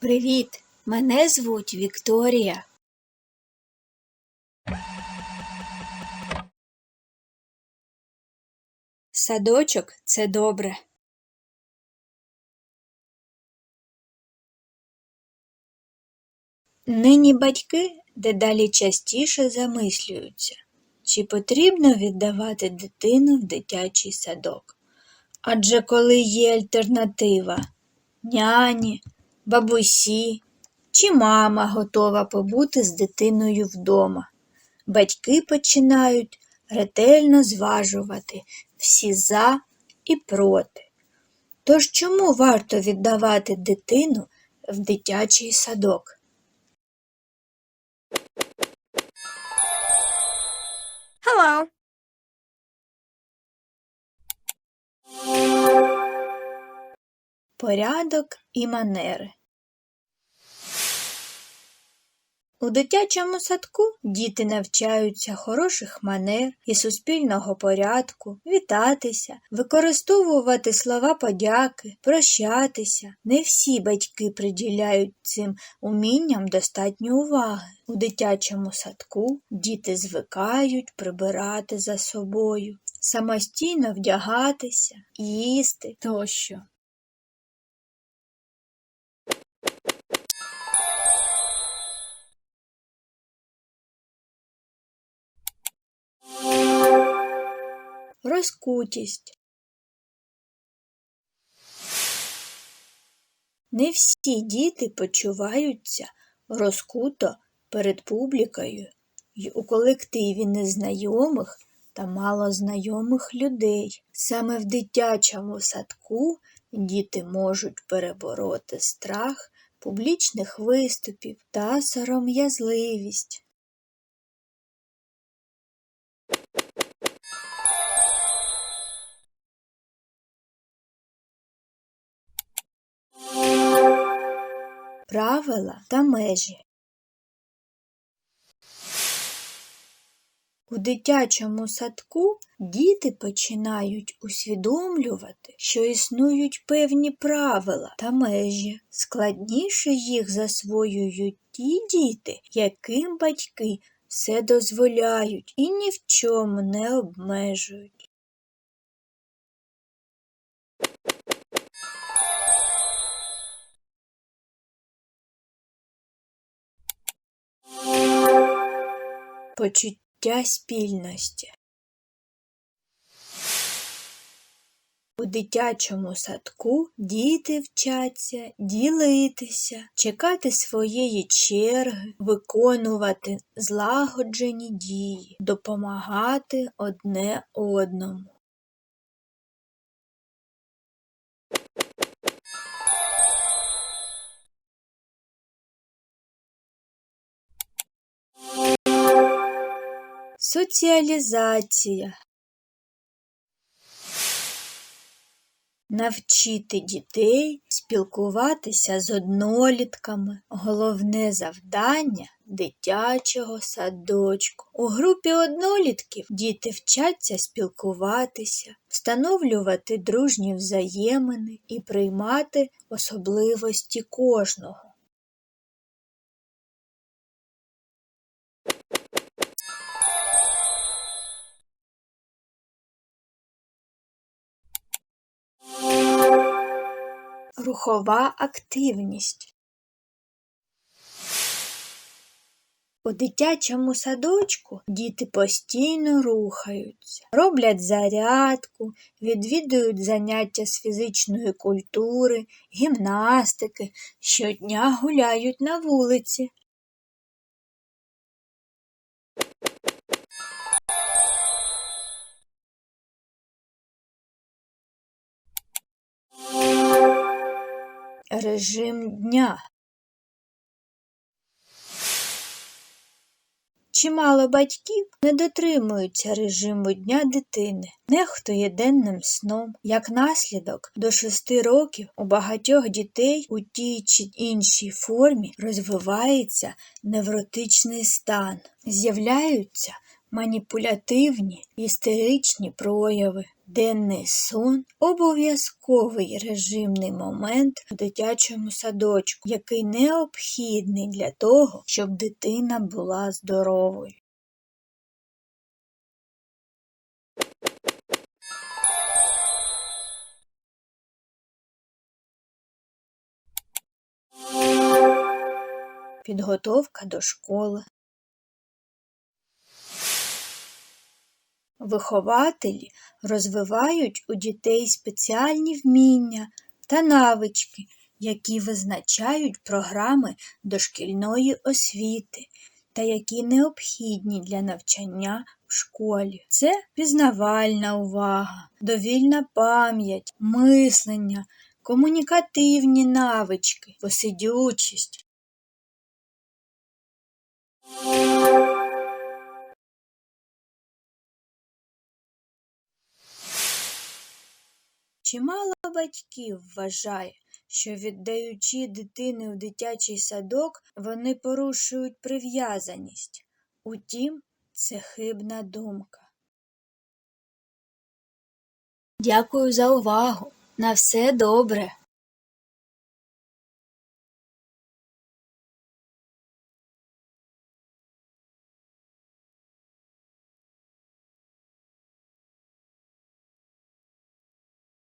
Привіт! Мене звуть Вікторія. Садочок це добре. Нині батьки дедалі частіше замислюються, чи потрібно віддавати дитину в дитячий садок. Адже коли є альтернатива няні, бабусі чи мама готова побути з дитиною вдома, батьки починають ретельно зважувати всі за і проти. Тож чому варто віддавати дитину в дитячий садок? Hello. Порядок і манери. У дитячому садку діти навчаються хороших манер і суспільного порядку, вітатися, використовувати слова подяки, прощатися. Не всі батьки приділяють цим умінням достатньо уваги. У дитячому садку діти звикають прибирати за собою, самостійно вдягатися, їсти тощо. Розкутість. Не всі діти почуваються розкуто перед публікою й у колективі незнайомих та малознайомих людей. Саме в дитячому садку діти можуть перебороти страх публічних виступів та сором'язливість. Правила та межі. У дитячому садку діти починають усвідомлювати, що існують певні правила та межі. Складніше їх засвоюють ті діти, яким батьки все дозволяють і ні в чому не обмежують. Почуття спільності. У дитячому садку діти вчаться ділитися, чекати своєї черги, виконувати злагоджені дії, допомагати одне одному. Соціалізація. Навчити дітей спілкуватися з однолітками головне завдання дитячого садочку. У групі однолітків діти вчаться спілкуватися, встановлювати дружні взаємини і приймати особливості кожного. Рухова активність. У дитячому садочку діти постійно рухаються, роблять зарядку, відвідують заняття з фізичної культури, гімнастики, щодня гуляють на вулиці. Режим дня. Чимало батьків не дотримуються режиму дня дитини, нехтує денним сном. Як наслідок, до шести років у багатьох дітей у тій чи іншій формі розвивається невротичний стан, з'являються маніпулятивні істеричні прояви. Денний сон обов'язковий режимний момент в дитячому садочку, який необхідний для того, щоб дитина була здоровою. Підготовка до школи. Вихователі розвивають у дітей спеціальні вміння та навички, які визначають програми дошкільної освіти та які необхідні для навчання в школі. Це пізнавальна увага, довільна пам'ять, мислення, комунікативні навички, посидючість. Чимало батьків вважає, що віддаючи дитини в дитячий садок, вони порушують прив'язаність. Утім, це хибна думка. Дякую за увагу. На все добре.